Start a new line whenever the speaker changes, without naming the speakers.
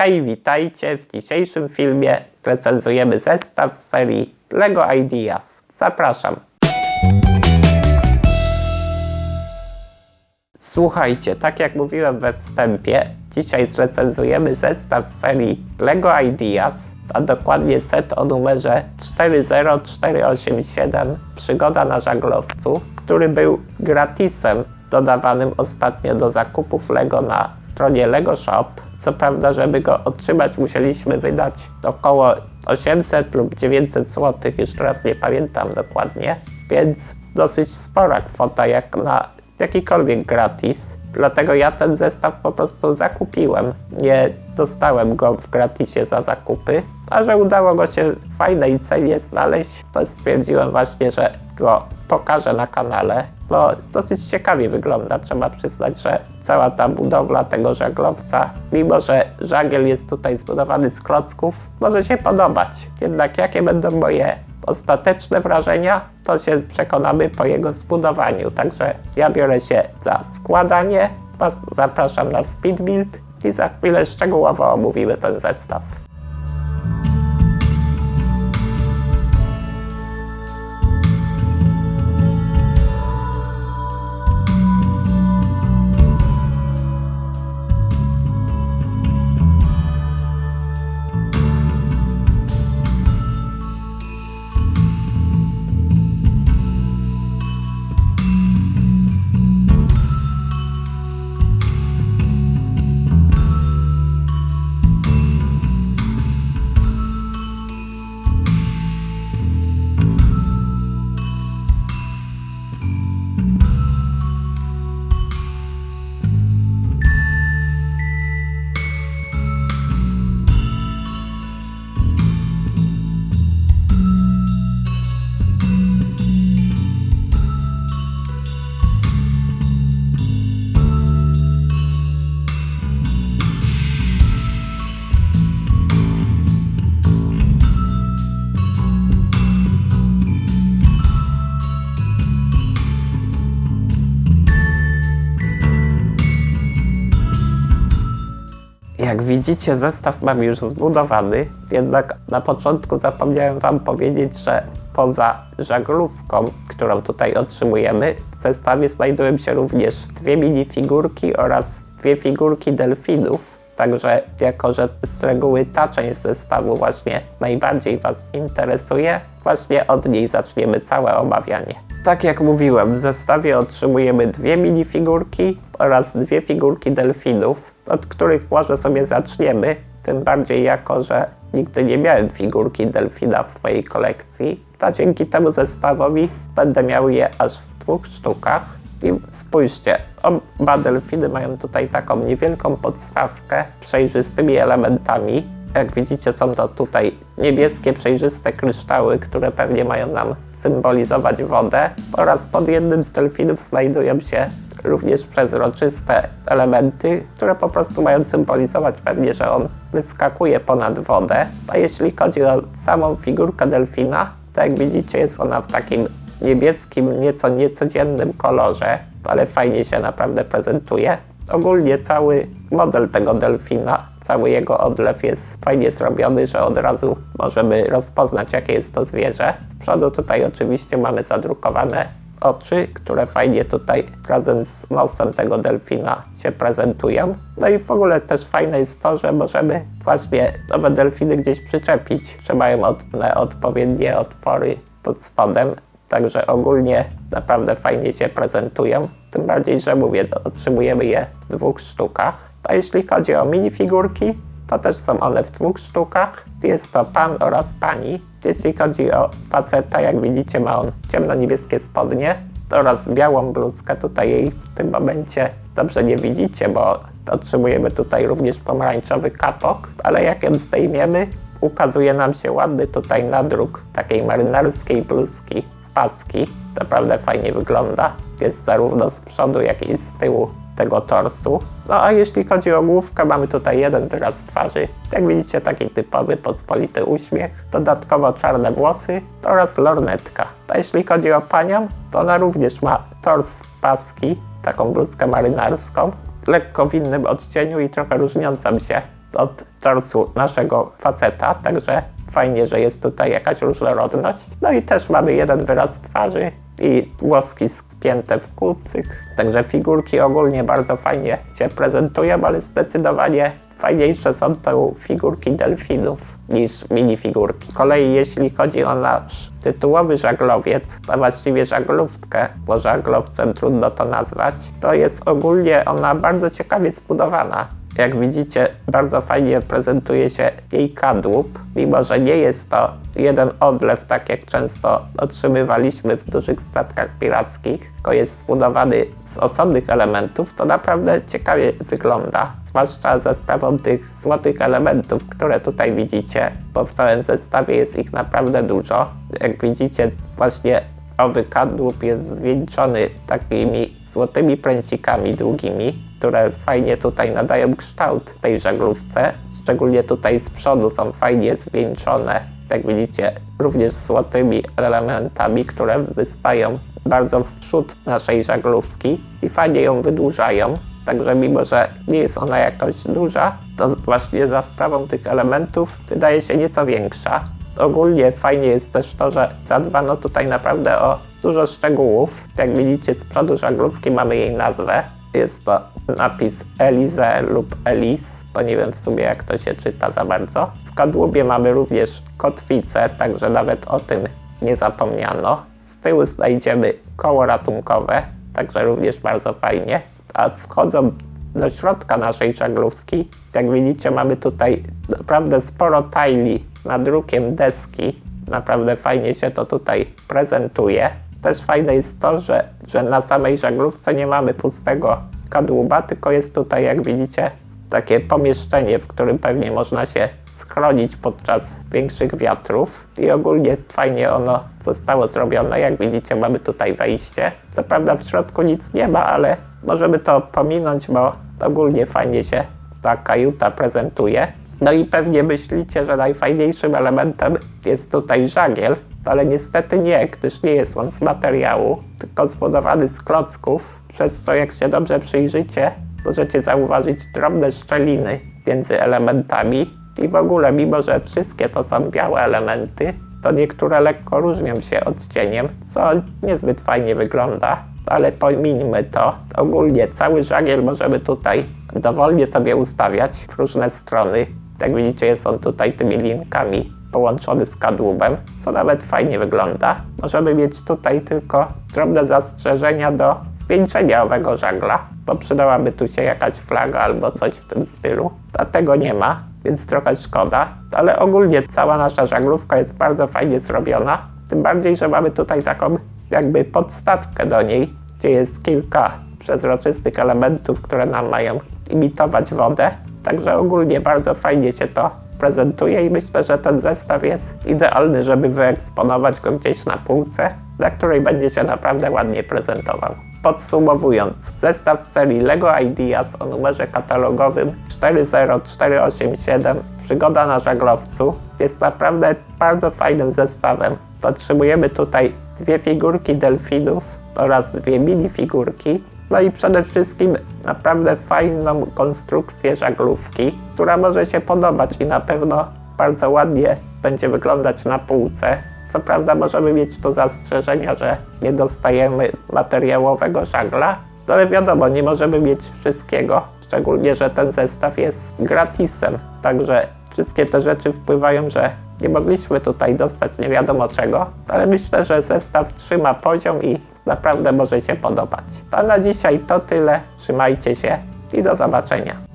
Hej, witajcie! W dzisiejszym filmie recenzujemy zestaw z serii LEGO Ideas. Zapraszam! Słuchajcie, tak jak mówiłem we wstępie, dzisiaj zrecenzujemy zestaw z serii LEGO Ideas, a dokładnie set o numerze 40487 Przygoda na żaglowcu, który był gratisem dodawanym ostatnio do zakupów LEGO na stronie LEGO Shop. Co prawda, żeby go otrzymać, musieliśmy wydać około 800 lub 900 zł, już teraz nie pamiętam dokładnie, więc dosyć spora kwota jak na jakikolwiek gratis. Dlatego ja ten zestaw po prostu zakupiłem. Nie dostałem go w gratisie za zakupy, a że udało go się w fajnej cenie znaleźć, to stwierdziłem właśnie, że go pokażę na kanale. No, dosyć ciekawie wygląda. Trzeba przyznać, że cała ta budowla tego żaglowca, mimo że żagiel jest tutaj zbudowany z klocków, może się podobać. Jednak jakie będą moje ostateczne wrażenia, to się przekonamy po jego zbudowaniu. Także ja biorę się za składanie, Was zapraszam na speed build i za chwilę szczegółowo omówimy ten zestaw. Jak widzicie, zestaw mam już zbudowany, jednak na początku zapomniałem Wam powiedzieć, że poza żaglówką, którą tutaj otrzymujemy, w zestawie znajdują się również dwie minifigurki oraz dwie figurki delfinów. Także jako, że z reguły ta część zestawu właśnie najbardziej Was interesuje, właśnie od niej zaczniemy całe omawianie. Tak jak mówiłem, w zestawie otrzymujemy dwie minifigurki oraz dwie figurki delfinów, od których może sobie zaczniemy, tym bardziej jako, że nigdy nie miałem figurki delfina w swojej kolekcji, a dzięki temu zestawowi będę miał je aż w dwóch sztukach. I spójrzcie, oba delfiny mają tutaj taką niewielką podstawkę przejrzystymi elementami. Jak widzicie są to tutaj niebieskie, przejrzyste kryształy, które pewnie mają nam symbolizować wodę oraz pod jednym z delfinów znajdują się również przezroczyste elementy, które po prostu mają symbolizować pewnie, że on wyskakuje ponad wodę. A jeśli chodzi o samą figurkę delfina, to jak widzicie jest ona w takim niebieskim, nieco niecodziennym kolorze, ale fajnie się naprawdę prezentuje. Ogólnie cały model tego delfina, cały jego odlew jest fajnie zrobiony, że od razu możemy rozpoznać, jakie jest to zwierzę. Z przodu tutaj oczywiście mamy zadrukowane oczy, które fajnie tutaj razem z nosem tego delfina się prezentują. No i w ogóle też fajne jest to, że możemy właśnie nowe delfiny gdzieś przyczepić, że mają od, odpowiednie otwory pod spodem. Także ogólnie naprawdę fajnie się prezentują. Tym bardziej, że mówię, otrzymujemy je w dwóch sztukach. A jeśli chodzi o minifigurki, to też są one w dwóch sztukach. Jest to pan oraz pani. Jeśli chodzi o faceta, jak widzicie ma on ciemno-niebieskie spodnie oraz białą bluzkę. Tutaj jej w tym momencie dobrze nie widzicie, bo otrzymujemy tutaj również pomarańczowy kapok, ale jak ją zdejmiemy, ukazuje nam się ładny tutaj nadruk takiej marynarskiej bluzki w paski. Naprawdę fajnie wygląda. Jest zarówno z przodu, jak i z tyłu tego torsu. No a jeśli chodzi o główkę, mamy tutaj jeden wyraz twarzy. Jak widzicie, taki typowy, pospolity uśmiech. Dodatkowo czarne włosy oraz lornetka. A jeśli chodzi o panią, to ona również ma tors paski, taką bluzkę marynarską, lekko w innym odcieniu i trochę różniącą się od torsu naszego faceta, także fajnie, że jest tutaj jakaś różnorodność. No i też mamy jeden wyraz twarzy i włoski spięte w kucyk. Także figurki ogólnie bardzo fajnie się prezentują, ale zdecydowanie fajniejsze są to figurki delfinów niż minifigurki. Z kolei jeśli chodzi o nasz tytułowy żaglowiec, a właściwie żaglówkę, bo żaglowcem trudno to nazwać, to jest ogólnie ona bardzo ciekawie zbudowana. Jak widzicie, bardzo fajnie prezentuje się jej kadłub, mimo że nie jest to jeden odlew, tak jak często otrzymywaliśmy w dużych statkach pirackich, tylko jest zbudowany z osobnych elementów, to naprawdę ciekawie wygląda. Zwłaszcza ze sprawą tych złotych elementów, które tutaj widzicie, bo w całym zestawie jest ich naprawdę dużo. Jak widzicie, właśnie owy kadłub jest zwieńczony takimi złotymi pręcikami długimi, które fajnie tutaj nadają kształt tej żaglówce. Szczególnie tutaj z przodu są fajnie zwieńczone, jak widzicie, również złotymi elementami, które wystają bardzo w przód naszej żaglówki i fajnie ją wydłużają. Także mimo, że nie jest ona jakoś duża, to właśnie za sprawą tych elementów wydaje się nieco większa. Ogólnie fajnie jest też to, że zadbano tutaj naprawdę o dużo szczegółów. Jak widzicie z przodu żaglówki mamy jej nazwę. Jest to napis Elize lub Elis. To nie wiem w sumie jak to się czyta za bardzo. W kadłubie mamy również kotwicę, także nawet o tym nie zapomniano. Z tyłu znajdziemy koło ratunkowe, także również bardzo fajnie. A wchodzą do środka naszej żaglówki. Jak widzicie mamy tutaj naprawdę sporo tajli nadrukiem deski. Naprawdę fajnie się to tutaj prezentuje. Też fajne jest to, że, że na samej żaglówce nie mamy pustego kadłuba, tylko jest tutaj, jak widzicie, takie pomieszczenie, w którym pewnie można się schronić podczas większych wiatrów. I ogólnie fajnie ono zostało zrobione. Jak widzicie, mamy tutaj wejście. Co prawda w środku nic nie ma, ale możemy to pominąć, bo ogólnie fajnie się ta kajuta prezentuje. No i pewnie myślicie, że najfajniejszym elementem jest tutaj żagiel, ale niestety nie, gdyż nie jest on z materiału, tylko zbudowany z klocków, przez co jak się dobrze przyjrzycie, możecie zauważyć drobne szczeliny między elementami i w ogóle, mimo że wszystkie to są białe elementy, to niektóre lekko różnią się odcieniem, co niezbyt fajnie wygląda, ale pomińmy to. Ogólnie cały żagiel możemy tutaj dowolnie sobie ustawiać w różne strony. Jak widzicie, jest on tutaj tymi linkami połączony z kadłubem, co nawet fajnie wygląda. Możemy mieć tutaj tylko drobne zastrzeżenia do zwieńczenia owego żagla, bo przydałaby tu się jakaś flaga albo coś w tym stylu. A tego nie ma, więc trochę szkoda, ale ogólnie cała nasza żaglówka jest bardzo fajnie zrobiona. Tym bardziej, że mamy tutaj taką jakby podstawkę do niej, gdzie jest kilka przezroczystych elementów, które nam mają imitować wodę. Także ogólnie bardzo fajnie się to prezentuje i myślę, że ten zestaw jest idealny, żeby wyeksponować go gdzieś na półce, na której będzie się naprawdę ładnie prezentował. Podsumowując, zestaw z serii LEGO Ideas o numerze katalogowym 40487 Przygoda na żaglowcu jest naprawdę bardzo fajnym zestawem. Otrzymujemy tutaj dwie figurki delfinów oraz dwie minifigurki. No i przede wszystkim naprawdę fajną konstrukcję żaglówki, która może się podobać i na pewno bardzo ładnie będzie wyglądać na półce. Co prawda możemy mieć tu zastrzeżenia, że nie dostajemy materiałowego żagla, ale wiadomo, nie możemy mieć wszystkiego, szczególnie, że ten zestaw jest gratisem, także wszystkie te rzeczy wpływają, że nie mogliśmy tutaj dostać nie wiadomo czego, ale myślę, że zestaw trzyma poziom i naprawdę może się podobać. A na dzisiaj to tyle, trzymajcie się i do zobaczenia.